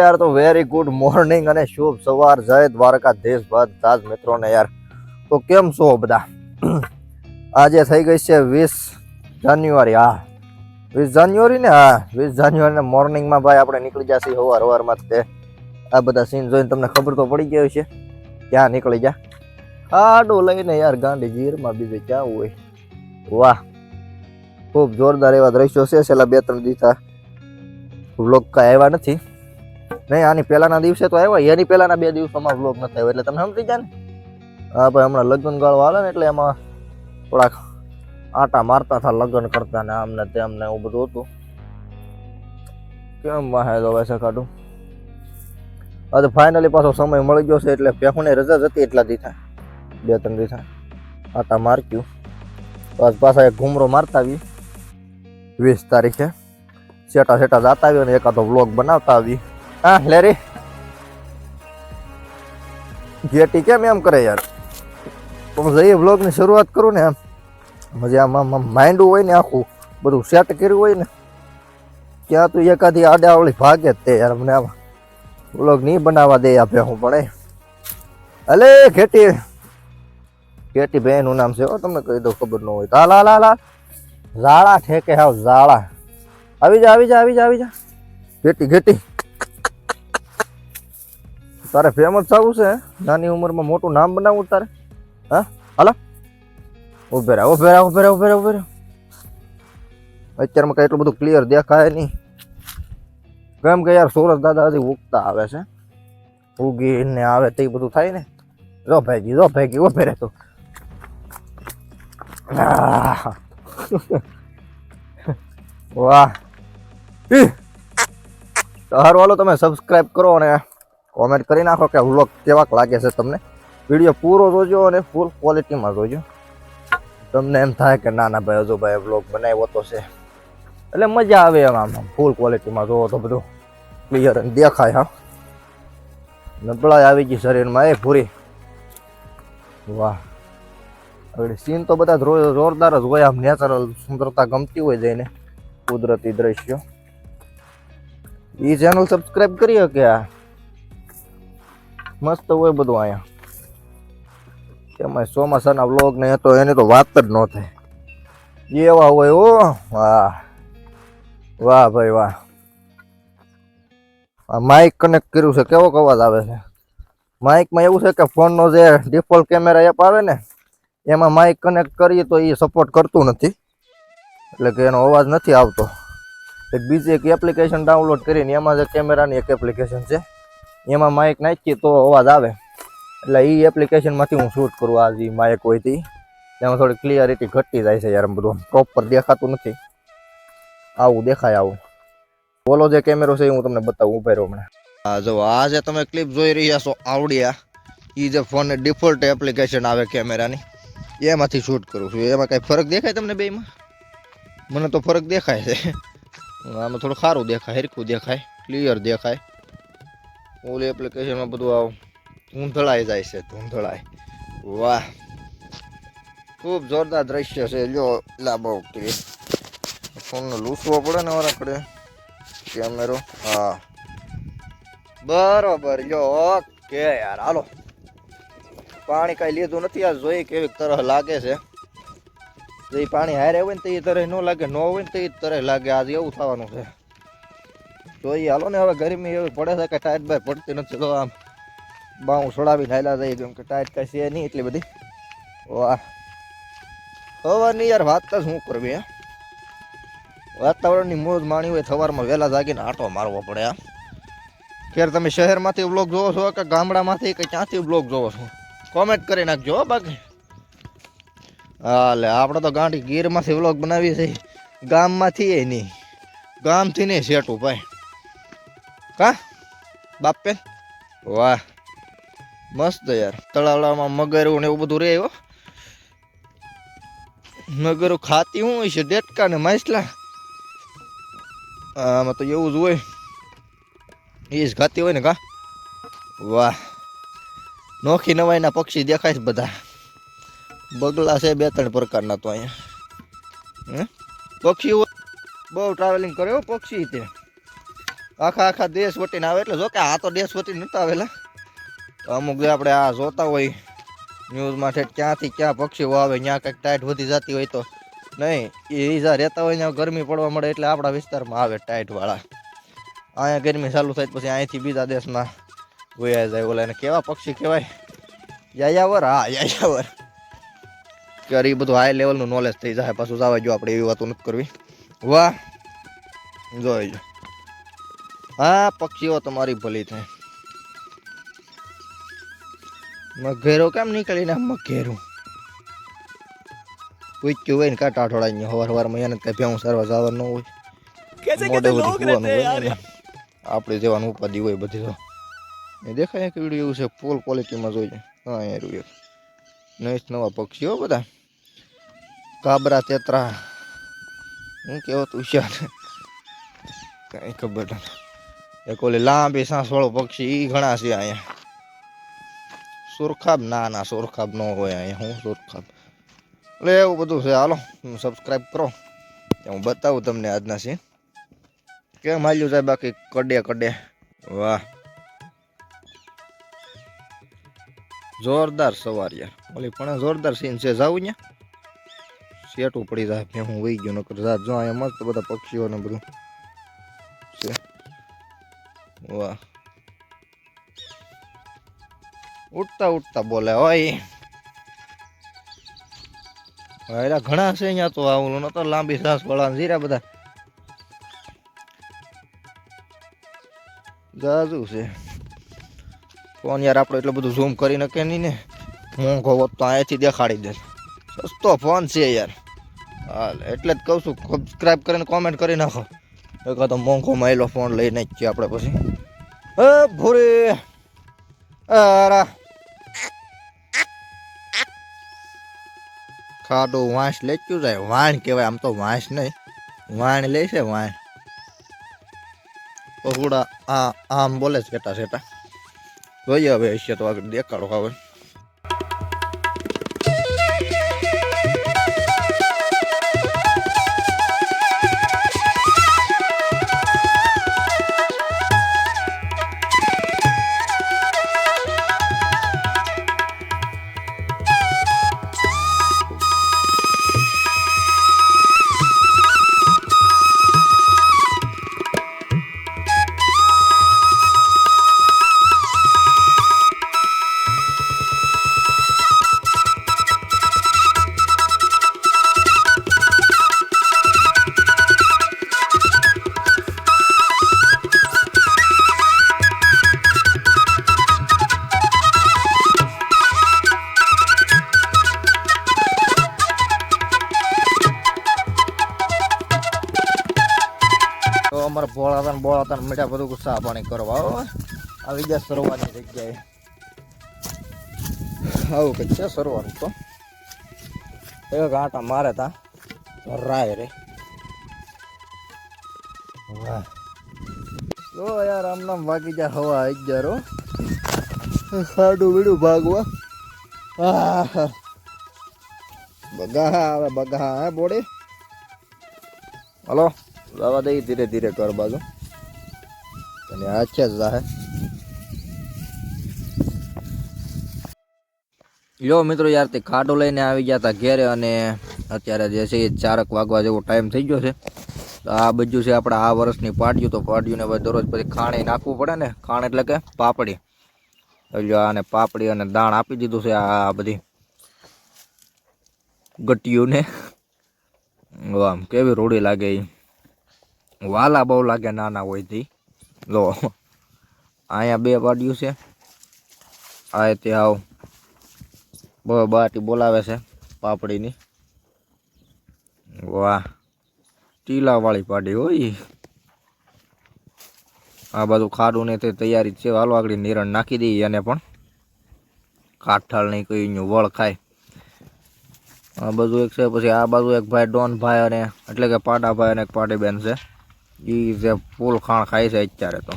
યાર તો very good morning અને શુભ સવાર. જય દ્વારકાધીશ બધા જ મિત્રોને યાર. તો કેમ છો બધા? આજે થઈ ગઈ છે વીસ જાન્યુઆરી. હા, વીસ જાન્યુઆરી ને? હા, વીસ જાન્યુઆરી મોર્નિંગમાં ભાઈ આપણે નીકળી જશે સવાર સવારમાં જ તે. આ બધા સીન જોઈને તમને ખબર તો પડી ગઈ છે ક્યાં નીકળી જા આડો લઈને યાર ગાંડી ગીરમાં બીજે ક્યાં હોય? વાહ, ખૂબ જોરદાર એવા દ્રશ્યો છે. છેલ્લા બે ત્રણ દિવસ વ્લોગ કાંઈ આવ્યા નથી. નહીં, આની પહેલાના દિવસે તો આવ્યા, એની પહેલાના બે દિવસોમાં વ્લોગ નથી આવ્યો, એટલે તમે સમજી ગયા ને? હા, ભાઈ, હમણાં લગ્ન ગાળો આવે ને, એટલે એમાં થોડાક આટા મારતા હતા, લગ્ન કરતા ને આમને તેમને એવું બધું હતું. કેમ વાહે તો વૈસે કાઢું હવે ફાઇનલી પાછો સમય મળી ગયો છે, એટલે પેહુને રજા જતી એટલા દીધા બે, ત્રણ દીધા આટા મારક્યું. બસ પાછા એક ઘૂમરો મારતા આવી. વીસ તારીખે. સેટા સેટા જતા આવ્યો અને એકાદો વ્લોગ બનાવતા આવી. હા લેરી ઘેટી કેમ એમ કરે યાર? હું જઈએ વ્લોગની શરૂઆત કરું ને એમ, મજા આમ માઇન્ડું હોય ને આખું, બધું સેટ કર્યું હોય ને, ત્યાં તો એકાદી આડાવળી ભાગે જ તે યાર મને આમાં વ્લોગ નહીં બનાવવા દે આપે હું પણ અલે ઘેટી ઘેટી બહેનનું નામ છે હો, તમને કહી દઉં ખબર ન હોય તો. હાલ હાલ હાલ હાલ ઠેકે હાવ ઝાડા આવી જા આવી જા આવી જા આવી જા. ઘેટી ઘેટી. તારે ફેમસ થવું છે? નાની ઉંમરમાં મોટું નામ બનાવવું તારે? હા? હાલો. ઉભે રહે ઉભે રહે ઉભે રહે ઉભે રહે ઉભે રહે. અત્યારમાં કઈ એટલું બધું ક્લિયર દેખાય નહીં. કેમ કે યાર સુરત દાદા હજી ઉગતા આવે છે. ઉગીને આવે તે બધું થાય ને. જો ભાઈજી જો ભાઈજી, ઉભે રહે તું. આહ. વાહ. ઈ. તો હારું હાલો, તમે સબસ્ક્રાઇબ કરો અને કોમેન્ટ કરી નાખો કે વ્લોગ કેવાક લાગે છે તમને. વીડિયો પૂરો જોજો અને ફૂલ ક્વોલિટીમાં જોજો. તમને એમ થાય કે ના ના ભાઈ, હજુ ભાઈ વ્લોગ બનાવ્યો તો છે. એટલે મજા આવે એમ આમ ફૂલ ક્વોલિટીમાં જોવો તો બધું. ક્લિયર દેખાય, હા. નબળાઈ આવી ગઈ શરીરમાં, એ પૂરી વાહ. હવે સીન તો બધા જોરદાર જ હોય આમ નેચરલ સુંદરતા ગમતી હોય જઈને. કુદરતી દ્રશ્યો. એ ચેનલ સબસ્ક્રાઈબ કરી શકે આ? મસ્ત હોય બધું અહીંયા. એમાં ચોમાસાના વ્લોગ ને તો એની તો વાત જ ન થાય. એવા હોય ઓ વાહ. વાહ ભાઈ વાહ. આ માઇક કનેક્ટ કર્યું છે, કેવો અવાજ આવે છે? માઇકમાં એવું છે કે ફોનનો જે ડિફોલ્ટ કેમેરા એપ આવે ને, એમાં માઇક કનેક્ટ કરીએ તો એ સપોર્ટ કરતું નથી. એટલે કે એનો અવાજ નથી આવતો. એક બીજી એક એપ્લિકેશન ડાઉનલોડ કરીને એમાં જે કેમેરાની એક એપ્લિકેશન છે એમાં માઇક નાખીએ તો અવાજ આવે. એટલે એ એપ્લિકેશનમાંથી હું શૂટ કરું આ જે માઇક હોય તે. એમાં થોડી ક્લિયરિટી ઘટી જાય છે યાર બધું પ્રોપર દેખાતું નથી. આવું દેખાય આવું. બોલો જે કેમેરો છે એ હું તમને બતાવું ઊભા રહ્યો હમણાં. હા, જો આ જે તમે ક્લિપ જોઈ રહ્યા છો, આવડિયા એ જે ફોનની ડિફોલ્ટ એપ્લિકેશન આવે કેમેરાની એમાંથી શૂટ કરું છું. એમાં કાંઈ ફરક દેખાય તમને બેમાં મને તો ફરક દેખાય છે. આમાં થોડું સારું દેખાય, હરખું દેખાય ક્લિયર દેખાય. ઓલી એપ્લિકેશનમાં બધું આવું. ધૂંધળાઈ જાય છે, ધૂંધળાઈ. વાહ. ખૂબ જોરદાર દ્રશ્ય છે જો લાંબો ફોનનો લૂસવો પડે ને વારા કેમેરો, હા. બરોબર જો ઓકે યાર, હાલો. પાણી કાંઈ લીધું નથી, આ જોઈ કેવી તરહ લાગે છે. જે પાણી હારે હોય ને તો તરહ ન લાગે, ન હોય ને તો તરહ લાગે. આજે એવું થવાનું છે. જોઈએ હાલો ને, હવે ગરમી એવી પડે છે કે ટાઈટ બાય પડતી નથી. તો આમ બાઉં છોડાવી હાલ્યા જાય કેમ કે ટાઈટ કાંઈ છે નહીં એટલી બધી. વાહ. સવારની યાર, વાત તો શું કરવી, હે? વાતાવરણની મોજ માણી હોય સવારમાં વહેલા જાગીને આંટો મારવો પડે આ ખેર, તમે શહેરમાંથી બ્લોગ જોવો છો કે ગામડામાંથી કે ક્યાંથી બ્લોગ જોવો છો? કોમેન્ટ કરી નાખજો બાકી. હા લે આપણે તો ગાંઠી ગીરમાંથી વ્લોગ બનાવીએ છીએ ગામમાંથી એ નહીં. ગામથી નહીં શેઠું ભાઈ કા? બાપે? વાહ. મસ્ત યાર. તળાવડામાં મગરું ને એવું બધું રહે હો. મગરું ખાતી હું હોય છે ડેટકા ને માછલા. આમાં તો એવું જ હોય. એ જ ખાતી હોય ને કા? વાહ. નોખી નવાઈના પક્ષી દેખાય છે બધા. બગલા છે બે ત્રણ પ્રકારના તો અહીંયા. પક્ષી પક્ષીઓ બહુ ટ્રાવેલિંગ કરે હો, પક્ષી તે. આખા આખા દેશ વટીને આવે એટલે જો આ તો દેશ વટીને નતા આવેલા. તો અમુક જે આપણે આ જોતા હોય, ન્યૂઝમાં છે ક્યાંથી ક્યાં પક્ષીઓ આવે ત્યાં કંઈક ટાઈટ વધી જતી હોય તો. નહીં, એ ઈજા રહેતા હોય ત્યાં ગરમી પડવા મળે એટલે આપણા વિસ્તારમાં આવે ટાઈટવાળા. અહીંયા ગરમી ચાલુ થાય પછી અહીંથી બીજા દેશમાં વયા જાય. ઓલા એને કેવા પક્ષી કહેવાય? યાયાવર? હા, યાયાવર. ત્યારે એ બધું હાઈ લેવલનું નોલેજ થઈ જાય. પાછું જવા જો આપણે એવી વાતો નથી કરવી. વાહ. જોઈ હા પક્ષીઓ તમારી ભલી થાય. મઘેરો કેમ નીકળીને મઘેરું પૂછ્યું હોય ને કાંટા અઠવાડિયા હવાર હવાર એને કઈ ભેવું સરવા જવાનું ન હોય. મોઢે બધું જોવાનું હોય આપણે જવાનું ઉપાધિ હોય બધી તો. એ દેખાય એક વીડિયો એવું છે ફૂલ ક્વોલિટીમાં જોઈએ હા એ રહ્યું નવીસ નવા પક્ષીઓ બધા. કાબરા તેતરા. હું કેવો તું કઈ ખબર નથી. એક ઓલી લાંબી વાળો પક્ષી, ઈ ઘણા છે અહીંયા. સુરખાબ ના ના સુરખાબ ન હોય અહીંયા, હું સુરખાબ એટલે એવું બધું છે. હાલો સબસ્ક્રાઈબ કરો. હું બતાવું તમને આજના સીન કેમ હાલ્યું સાહેબ બાકી કડે કડે? વાહ. જોરદાર સવાર યાર. ઓલી પણ જોરદાર સીન છે. જાવું ને સેટું પડી જાય. હું વહી ગયો, નકર જાત જો અહીંયા મસ્ત બધા પક્ષીઓ ને બધું છે. વાહ. ઉઠતા ઉઠતા બોલે હોય એલા ઘણા છે અહીંયા તો આવું નતો લાંબી સાસ વાળા જીરા બધા. જાજુ છે. ફોન યાર આપણે એટલું બધું ઝૂમ કરી નાખે નહીં ને. મોંઘો હોત તો અહીંયાથી દેખાડી દે. સસ્તો ફોન છે યાર. હાલ, એટલે જ કહું છું સબસ્ક્રાઈબ કરીને કોમેન્ટ કરી નાખો. એક તો મોંઘો માયલો ફોન લઈને જ છીએ આપણે પછી. ભૂરી! અરા! ખાડો વાંસ લેચ્યું જાય. વાણ કહેવાય, આમ તો વાંસ નહીં. વાણ લે છે, વાણ. પહોળા આ, આમ બોલે છે કેટા સેટા જોઈએ હવે હશે તો આગળ દેખાડો હવે. ભોળા ને મીઠા બધું ગુસ્સા પાણી કરવા, હો. આવી ગયા સરવાની જગ્યાએ. આવું કંઈક છે સરવાનું તો. એક આટા મારે તા. રાય રે. જો યાર, આમ નામ વાગી જા હવા અગિયાર રો. ખાડું બીડું ભાગવા. આહ. બગા આવે, બગા, હે બોડી. હલો. જવા દઈ ધીરે ધીરે કર બાજુ. અને આ છે જાહે. યો મિત્રો યાર, તે ખાડો લઈને આવી ગયા હતા ઘેરે અને અત્યારે જે છે એ ચારક વાગવા જેવો ટાઈમ થઈ ગયો છે. તો આ બધું છે આપણે આ વર્ષની પાડ્યું. તો પાડ્યું ને દરરોજ પછી ખાણે નાખવું પડે ને. ખાણ એટલે કે પાપડી. એટલે આને પાપડી અને દાણ આપી દીધું છે આ બધી ગટીઓને આમ કેવી રોડી લાગે એ વાલા બહુ લાગે નાના હોય તે લો, અહીંયા બે પાડ્યું છે. આ તે આવ બહુ બાટી બોલાવે છે પાપડીની. વાહ, ટીલાવાળી પાડી હોય. આ બધું ખાડું ને તે તૈયારી છે. હાલો, આગળ નિરણ નાખી દઈએ એને પણ. કાઠાળ નહીં કઈ વળ ખાય. આ બધું એક છે, પછી આ બાજુ એક ભાઈ ડોન ભાઈ અને એટલે કે પાડા ભાઈ અને એક પાડી બેન છે. એ જે ફૂલ ખાણ ખાય છે અત્યારે તો.